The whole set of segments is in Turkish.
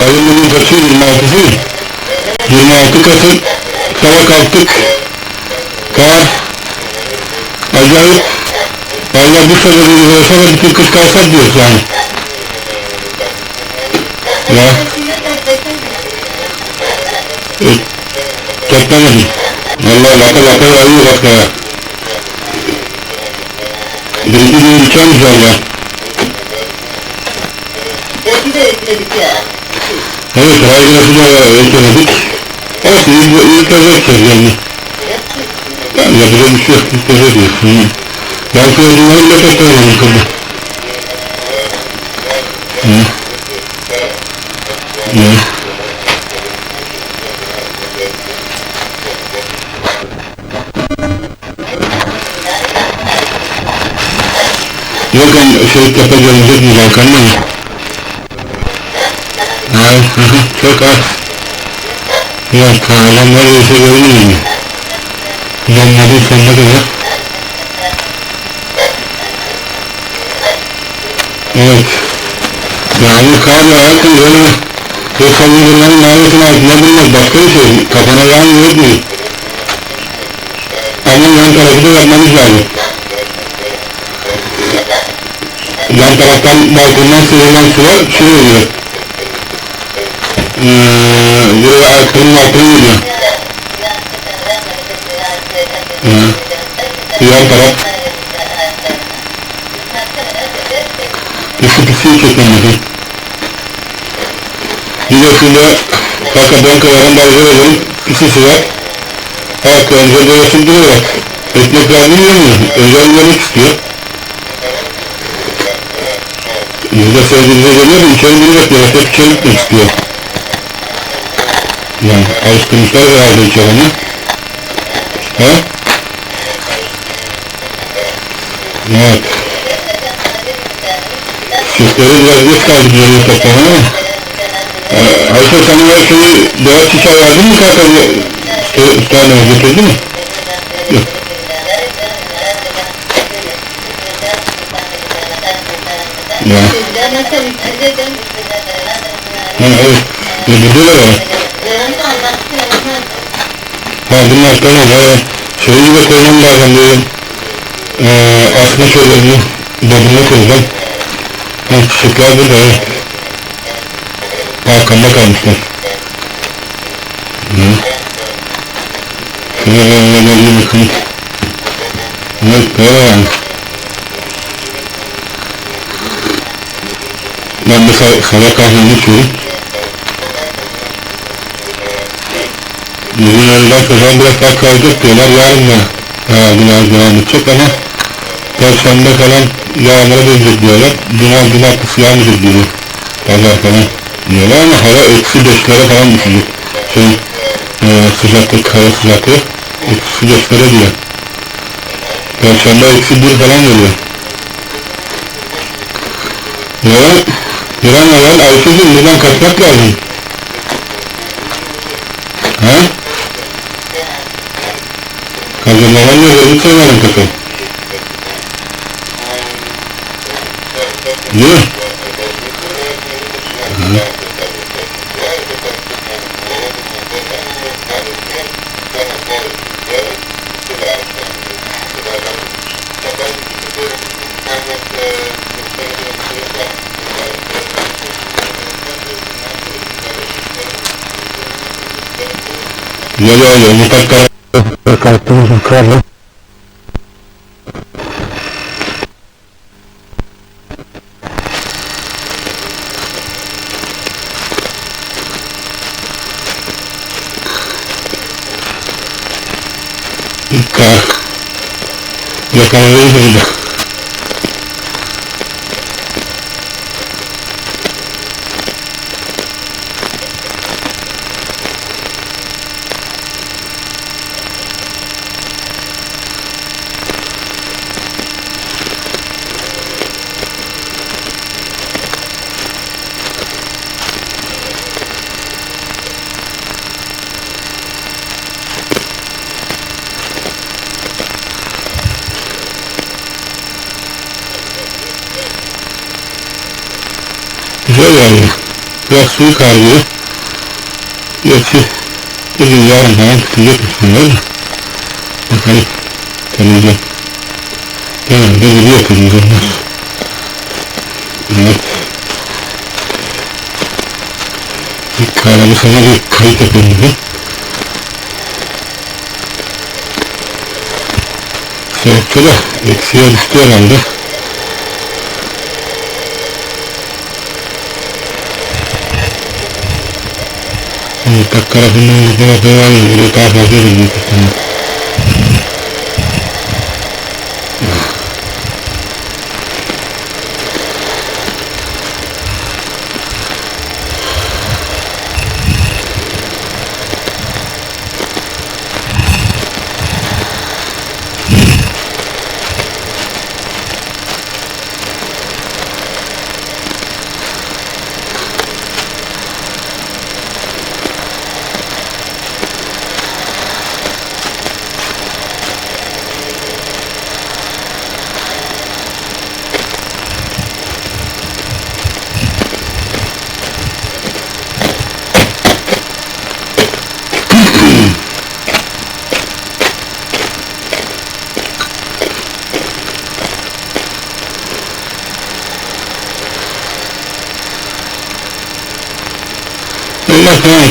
ayın bugün kaçı 26'sı 26 Kasım sabah kalktık. Kar acayip valla bu bir olsa da bütün kış kalsak diyoruz yani. Ya. E, toplamadım. Valla laka laka yağıyor bak ya birinci gün içeriz valla Belki de ekledik ya. Evet, ayrıca da ekledik. Evet, iyi, iyi kazanacağız yani. Yani yapacak bir şey yok, biz kazanacağız. Hı. Belki oyunların da toplayalım tabi. Hı. Hı. Yok yani şey yapacağız bir Balkan mı? Hı, çok az. Ya kahraman neredeyse görünmüyor mu? Yanmadı sonuna kadar. Evet. Yağmur kar yağarken böyle Yoksa bunların mağarasının altında bulmak başka bir şey. Kafana yağmur etmiyor. Ama yan tarafı da yapmamız lazım. Yan taraftan balkondan sıyrılan sular şey. Giriyor. Ee, yan taraf pisi pisi çekmemesi. Bir de şurada Casablanca'ların bazılarının pisisi var. Ayaklarınıza dolaşıp duruyor. Ekmek lazım yemiyor. Özel yemek istiyor. Yüzde sevdiğinize geliyor içeri girmek yok. Hep içeri gitmek istiyor. Yani alıştırmışlar herhalde içeri onu. He? Evet. Çiftleri biraz geç kaldık yolu toplamaya ama. Ee, Ayşe sana her şeyi dört çiçeği verdin mi kanka? Üstadına getirdi mi? Yok. Ya. Ha evet. Burada da var. Ha bunlar tamam ha. Şeyi koymam lazım diyorum. Ee, asma şeylerini babına koyacağım. Ha çiçekler burada evet. Arkamda kalmışlar. Hı. Şöyle bir bakayım. Evet böyle yani. Ben de sa- sabah kahvemi içiyorum. Bugün öğleden sonra biraz daha kayacak diyorlar. Yarın da biraz devam edecek ama Perşembe falan yağmura dönecek diyorlar. Cuma cumartesi yağmayacak diyor. Pazar falan diyorlar ama hava eksi beşlere falan düşecek. Şey, e, sıcaklık, hava sıcaklığı eksi beşlere diyor. Perşembe eksi bir falan geliyor. Ya, bir an evvel Ayşe'cim buradan kaçmak lazım. Ha? Kazanmalar ne dedi söylerim kızım. Değil mi? Hı. Ya ya ya mutlaka kalktığımız yukarıda Kar Yakalayı burada Güzel yani. Biraz suyu karıyor. Gerçi bugün yarın falan tutacak de. Bakalım. Deneyeceğim. Genelde gibi yapıyoruz onlar. Evet. İlk kahvemi sana bir kayıt yapayım dedim. Eksiye düştü herhalde. Evet, bak tarafından bir tarafa var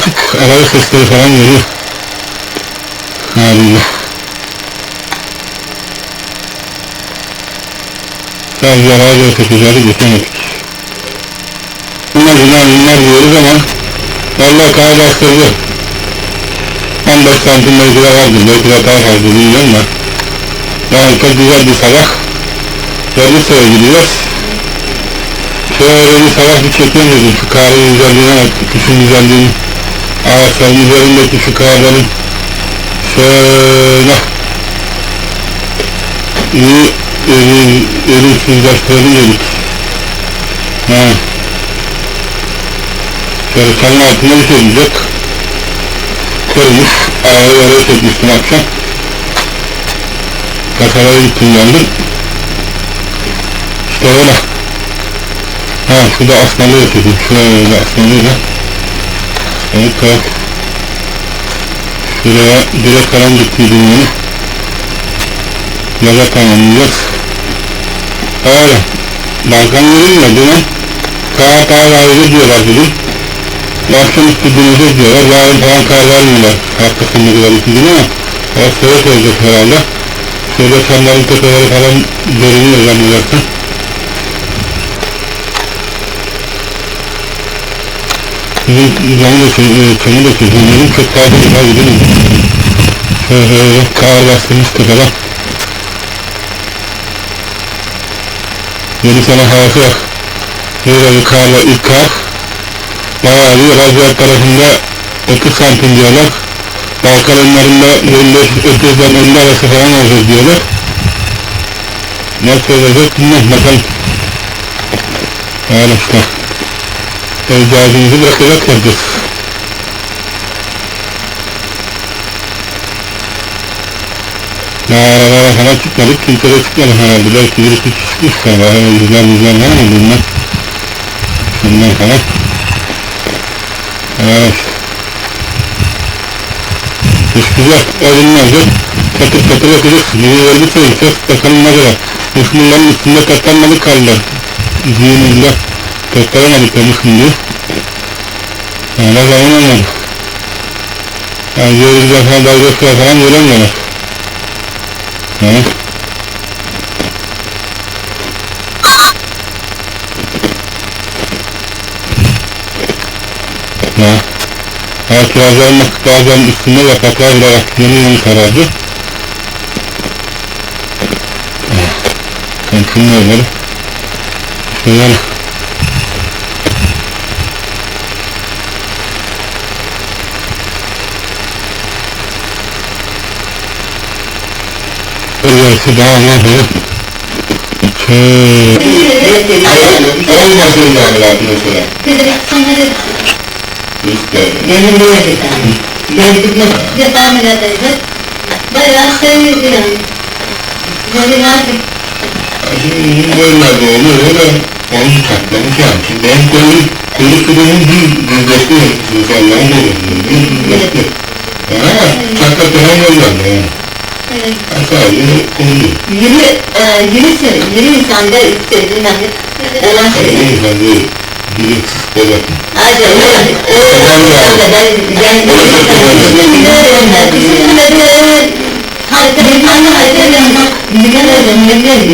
artık araba sesleri falan geliyor. Haliyle. Sadece araba satacağını geçemedik. Bunlar bunlar bunlar diyoruz ama vallahi kar bastırdı. 15 santim belki de vardır, belki de daha fazla bilmiyorum da. Yani çok güzel bir sabah. Yarısaya gidiyoruz. Şöyle bir sabah bir dedim şu karın güzelliğine bak, kışın güzelliğini. Ağaçların üzerindeki şu karların şöyle iyi eri, eri sıcakları yedik. Ha. Senin altında bir şey diyecek. Koymuş, arabayı oraya çekmiştim akşam. Kasabaya gittim geldim. İşte öyle. Ha şurada asmalı yapıyordum. Şöyle asmalıyla. Evet. Şuraya direkt falan gittiydim yine. Yaza tamamlayacağız. Öyle. Yürüyün ya dün kağıt ağır ayrı diyorlar bugün. Akşamüstü dinleyeceğiz diyorlar. Yarın falan karar vermiyorlar. Hafta sonuna kadar iki gün ama. O sebep olacak herhalde. Şöyle çamların tepeleri falan görünüyor zannedersem. Sizin canı da çözümlerin da çözümlerin çok fazla bir daha gidelim. Şöyle kar bastırmış tepeden. Yeni sene havası var. Böyle karla ilk kar. Bayağı bir Razyat tarafında 30 santim diyorlar. Balkan önlerinde 25-30'dan 50 arası falan olacak diyorlar. Nasıl olacak bilmem bakalım. Öyle işte. Eczacımızı bırakacak yapacağız. Daha arabalara falan çıkmadık, kimse de çıkmadı herhalde. Belki birisi çıkmış galiba, güzel güzel var mı bunlar? Bunlar falan. Evet. İş güzel, olacak. Katır katır yapacağız. Yeni vergi söyleyeceğiz. Bakalım ne kadar. Müslümanların üstünde katlanmalı karlar. Zihininde katlanamadık demişim diye. Yani ne zaman olmadı. Yani yolcular falan dalgasıyla falan göremiyorlar. Evet. Ya. Evet bazen, bazen üstünde yapraklar bile yeni karardı. Komşunun evleri. Şöyle. Burası daha ne bu? Şöyle. Olmasın yani mesela. İşte. benim bir mi? Bir tane geldik. Bayağı seviyordu yani. Böyle artık Şimdi böyle de oluyor da onu katlamış yani. Şimdi benim koyun, kuyruk kırığım değil Bekle, Allah'ın Bekle. Ama hakikaten yollandı yani. E, yirmi sene, yirmi insanda istediğin hani olan şey. Bilinçsiz devletim. Hadi öyle, öyle, ben, ben, Harika bir tane harika bir ama Bilgen öyle, bilgen öyle,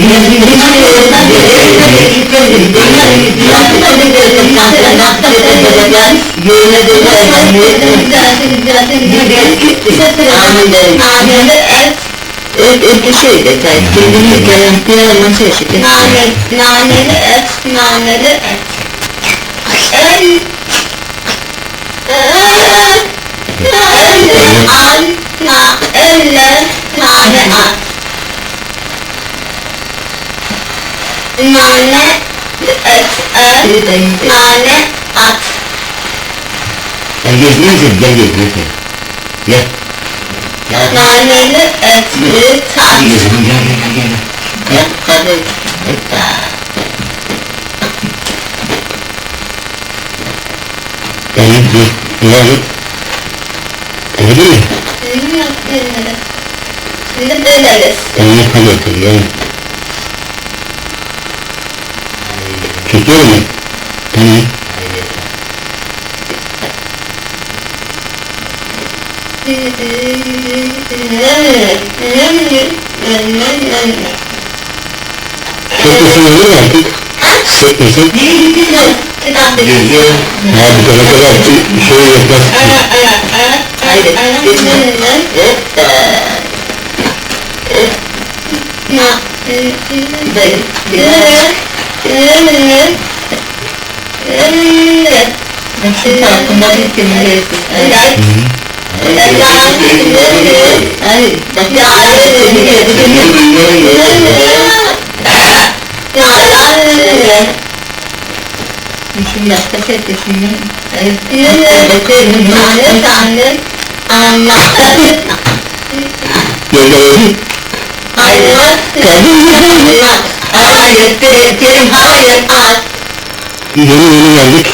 bilgen öyle, bilgen Ötüşüydü tabii, kendini garantiye alması eşittir. Nane, naneli et, naneli et. El, eller nane at. Nane et et nane at. Ben gezmeyeceğim, gel gezmeyeceğim. Gel. Gel. Naneli etli tat. Gezmeyeceğim, gel gel gel. Gel. Hadi. Bu abi. Öyle mi? Şimdi yap elleri. Şimdi döneriz. Onu hadi bakalım, yani. Çekiyor mu? Tamam. Çekmesin olur mu artık? Çekmesin. Geziyor. Abi sana kadar bir şey yapar. Şimdi hakkında bir kelime Evet. Hayır, anne. Gel Hayır, hayır, Kerim, hayır, hayır. Yeni yeni geldik.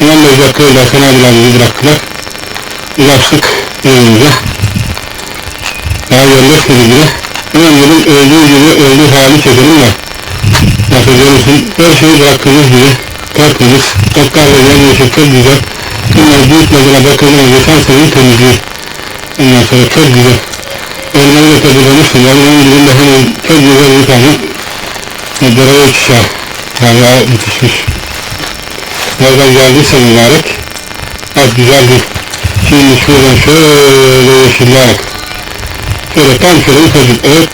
15 dakikayla abiler bizi bıraktılar. Ulaştık evimize. Daha yerleşmedi bile. Hemen dedim öldüğü gibi öldüğü hali çekelim de. Nasıl görürsün, her şeyi bıraktığımız gibi tertemiz, tekrar verilen yaşa çok güzel. Bunlar büyük mezara bakılır geçen senenin temizliği. Ondan sonra çok güzel. Elmayı da tabilemiştim. Elmanın dibinde hemen çok güzel bir tane dereye çiçeği. Hala yetişmiş. Nereden geldiyse mübarek. Az güzel bir şimdi şuradan şöyle yeşiller. Şöyle tam şöyle ufacık ot,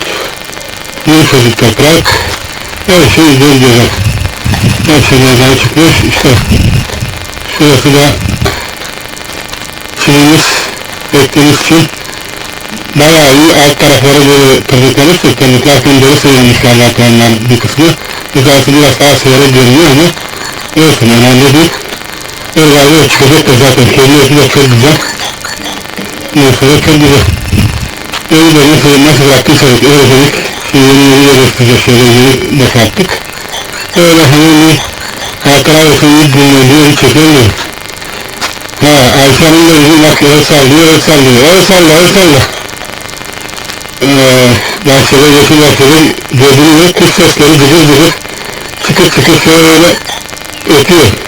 ufacık toprak, her şey güzel güzel. Her şey meydana çıkmış. İşte şurası da şeyimiz ektiğimiz için bayağı iyi alt tarafları böyle kazıklamıştır. Kazıklarken böyle sıyırmışlar zaten bir kısmı. Yukarısı biraz daha sıyara görünüyor ama olsun önemli değil. Oralarda çıkacak da zaten kendisi de çok güzel. Mesela çok güzel. Öyle de nasıl, nasıl bıraktıysanız öyle yeni yeni de şöyle yeni boşalttık. Öyle hemen bir hatıra olsun bir dinlediği çekelim. Ha Ayşe Hanım da bizi bak el sallıyor, el sallıyor. El salla, el salla. Ee, bahçede yeşil bahçede gözümle kuş sesleri gıcır gıcır çıkır çıkır şöyle ötüyor.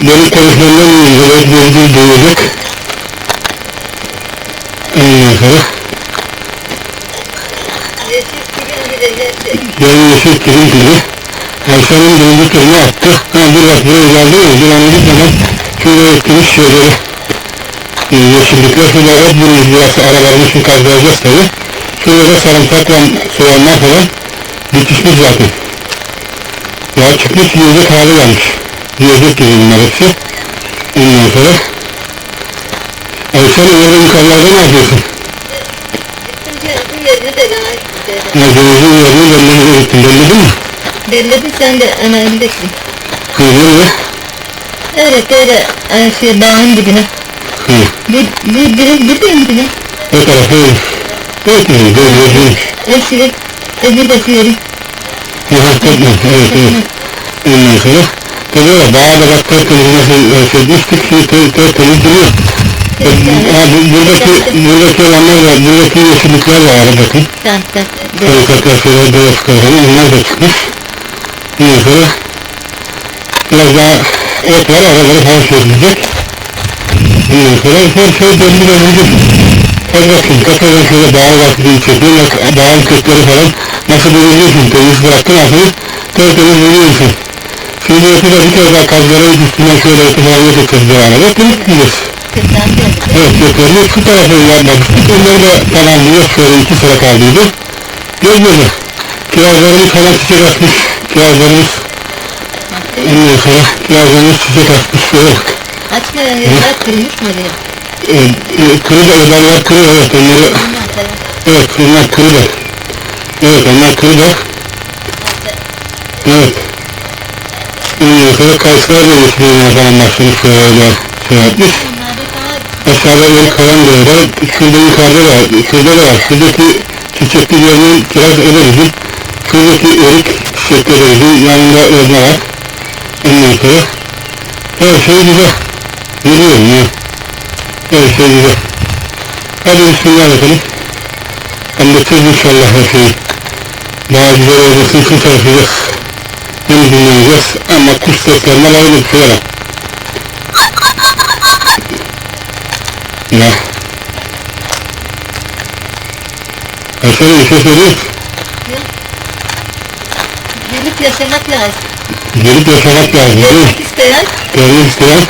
Benim konuşmamdan evet gözüm duyacak. Ondan sonra benim yeşil kilim gibi Ayşe'nin birinci turunu attı. Ha dur bak buraya geldi mi? Bir an gitmeden şöyle ettiğimiz şeyleri yeşillikler şöyle et bulmuş burası aralarını şu kazanacağız tabi. Şöyle de sarımsakla soğanlar falan bitişmiş zaten. Ya çıkmış yiyecek hali gelmiş. Yiyecek gibi hepsi. Ondan sonra Ayşe'nin orada yukarılarda ne yapıyorsun? Ya denizin yerini gittin belli değil mi? Belli sen de önemlisin. Hı nerede? Evet öyle e, şey bağın dibine. Hı. Bir, bir, bir, bir de dibine. O tarafa öyle. Evet mi? Böyle böyle. Hepsini, öbür de sıyırı. Aha, tamam. Evet evet. Ondan sonra Tabii öyle. Bayağı da bak e, şey düştük. Şimdi ter- tertemiz duruyor. E, buradaki, buradaki olanlar da, buradaki yeşillikler var bakın. Karikatür şeyler, beyaz karikatür, onlar da çıkmış. Ondan sonra biraz daha et var, araları falan çözülecek. Ondan sonra her şey döndü döndü. Hadi bakayım, tekrardan şöyle bağlı vakti çekiyor, bak bağlı kökleri falan nasıl buluyorsun, temiz bıraktın altını, tertemiz buluyorsun. Şimdi eti de bir kere daha kazlara üstünden şöyle eteceğiz devamlı. Bak bunu tutacağız. Evet, köklerini şu tarafa yapmamıştık. Onları da tamamlıyor. Şöyle iki sıra kaldıydı. Gözleri. Kirazlarımız falan çiçek atmış. Kirazlarımız ondan sonra kirazlarımız çiçek atmış. Şöyle bak. Aç kere yıllar kırmış mı diye. E, kırı da öderler kırı evet onları. Evet onlar kırı da. Evet onlar kırı da. Evet. Sonra kayısılar da yeşilliğine falan başlamış. Şöyle şey yapmış. Aşağıda bir kalan böyle, şurada yukarıda da, şurada da var. Şuradaki çiçekli görünün biraz öderizim. Şuradaki erik çiçekli öderizim, yanında örne var. Ondan sonra her şey güzel. Biliyorum ya. Her şey güzel. Hadi bismillah bakalım. Anlatırız inşallah her şeyi. Daha güzel olmasını çalışacağız. Hem dinleyeceğiz ama kuş seslerinden ayrı bir şey var. Ya. Aşağıda bir şey söyleyeyim. Gelip yaşamak lazım. Gelip yaşamak lazım? Görmek isteyen Görmek isteyen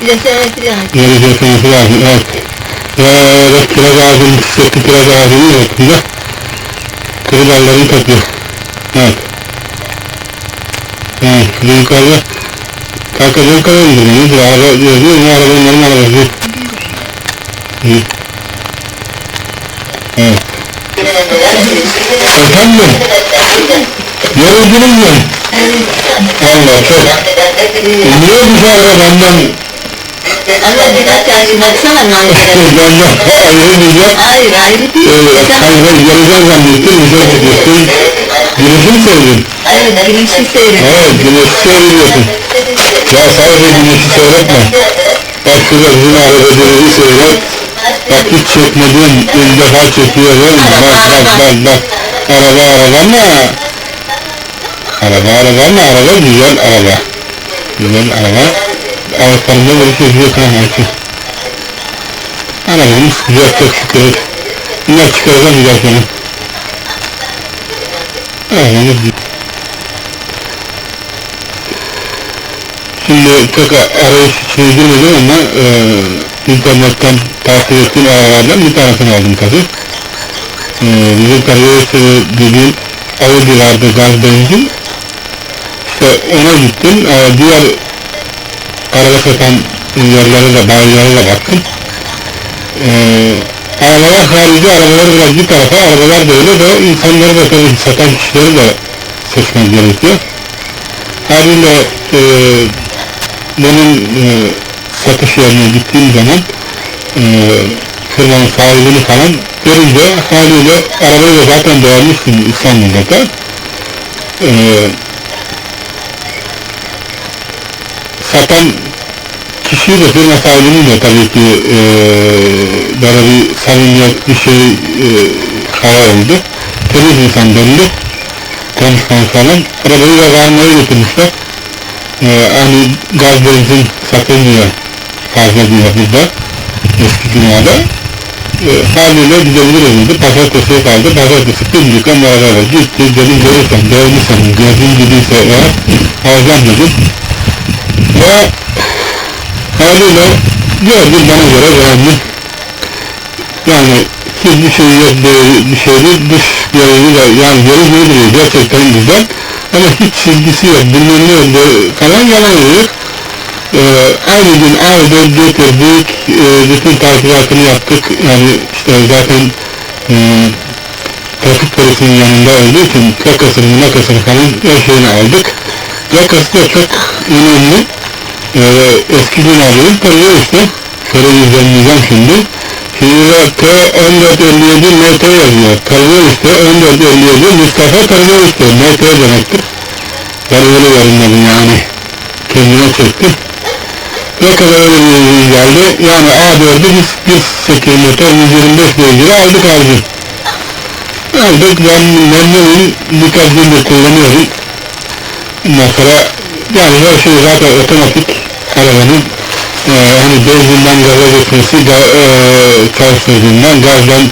yaşamak lazım. gelip yaşaması lazım. Evet. Bak kiraz ağacının kiraz ağacının altında kuru dallarını topluyor. Şurada yukarıda kalkacak kadar indiriyor. Bir araba yazıyor. Ne araba onların arabası. Hı. Evet. Efendim? Yoruldunuz mu? Allah çok. Niye bu kadar benden Allah günah karşı baksana nailere. benden ayrılmayacak? Hayır ayrı değil. Hayır ben geleceğim zannettim, güzel gidiyorsun. Güneşi mi sevdin? Hayır güneşi seyredin. Evet, güneşi seviyorsun. Ya sadece güneşi seyretme. Bak şurada bizim arabacıları seyret. Bak hiç çekmediğim ilk defa çekiyorum. Bak bak bak bak. Araba araba mı? Araba araba mı? Araba güzel araba. Güzel araba. Arkamda böyle çekiyor kanka. Arabamız güzel çok şükür. Bunlar çıkaracağım güzel sana. Şimdi çok arayış içine girmedim ama e, internetten takip ettiğim arabalardan bir tanesini aldım tabi. E, bizim kariyerisi dediğim Audi vardı gaz benzin. İşte ona gittim. E, diğer araba satan yerlere de bayilere de baktım. E, arabalar harici arabaları biraz bir tarafa arabalar da öyle de insanları da tabii satan kişileri de seçmek gerekiyor. Haliyle e, benim e, satış yerine gittiğim zaman e, firmanın sahibini falan görünce haliyle arabayı da zaten beğenmiştim İstanbul'da da. E, satan kişiyi de firma sahibinin de tabii ki e, böyle bir samimiyet bir şey e, hava oldu. Temiz insan belli. Konuşman falan. Arabayı da vermeye götürmüşler. Ee, hani gaz benzin satılmıyor fazla diyor burada eski dünyada. Ee, haliyle gidebiliriz dedi. Pazartesiye kaldı. Pazartesi ama araba gitti. Dedim görürsen, beğenirsen, gözün gibiyse eğer alacağım dedim. Ve haliyle gördüm bana göre beğendim. Yani hiçbir şey yok bir şey değil. Dış görünümü de yani görünümü duruyor gerçekten güzel. Ama hiç çizgisi yok. Bilmem ne oldu falan yalan yok. Ee, aynı gün aldık, getirdik, e, bütün takibatını yaptık. Yani işte zaten e, trafik polisinin yanında olduğu için plakasını, plakasını falan her şeyini aldık. Plakası da çok önemli. Ee, eski binalıyım tanıyor işte. Şöyle yüzlenmeyeceğim şimdi. Şimdi de T1457 MT yazıyor. Tanıyor işte 1457 Mustafa tanıyor işte MT demektir. Ben öyle yorumladım yani. kendine çekti. Ne kadar öyle bir geldi. Yani A4'ü biz, biz 8 motor 125 beygiri aldık aldık. Aldık ben memnunum. Birkaç gündür kullanıyorum. Ondan yani her şey zaten otomatik arabanın e, hani benzinden gaza geçmesi, ga, e, çalışmasından gazdan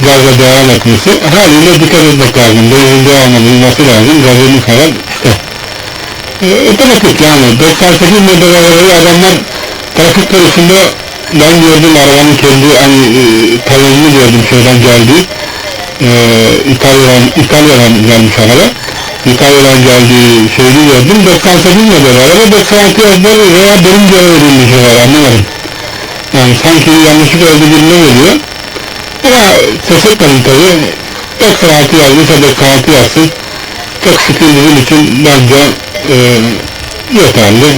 gazla devam etmesi haliyle dikkat etmek lazım. Benzin devamlı bulması lazım. Gazını falan işte. E, otomatik yani 98 model adamlar trafik polisinde ben gördüm arabanın kendi hani e, talonunu gördüm şeyden geldiği e, İtalya'dan, İtalya'dan gelmiş araba. İtalya'dan geldiği gördüm. 98 model araba 96 yazıları veya benim bir şey var anlamadım. Yani sanki yanlışlık oldu birine geliyor. Ama şaşırtmadım tabii. 96 yazdıysa 96 yazsın. Çok şükür bizim için bence e, yeterli.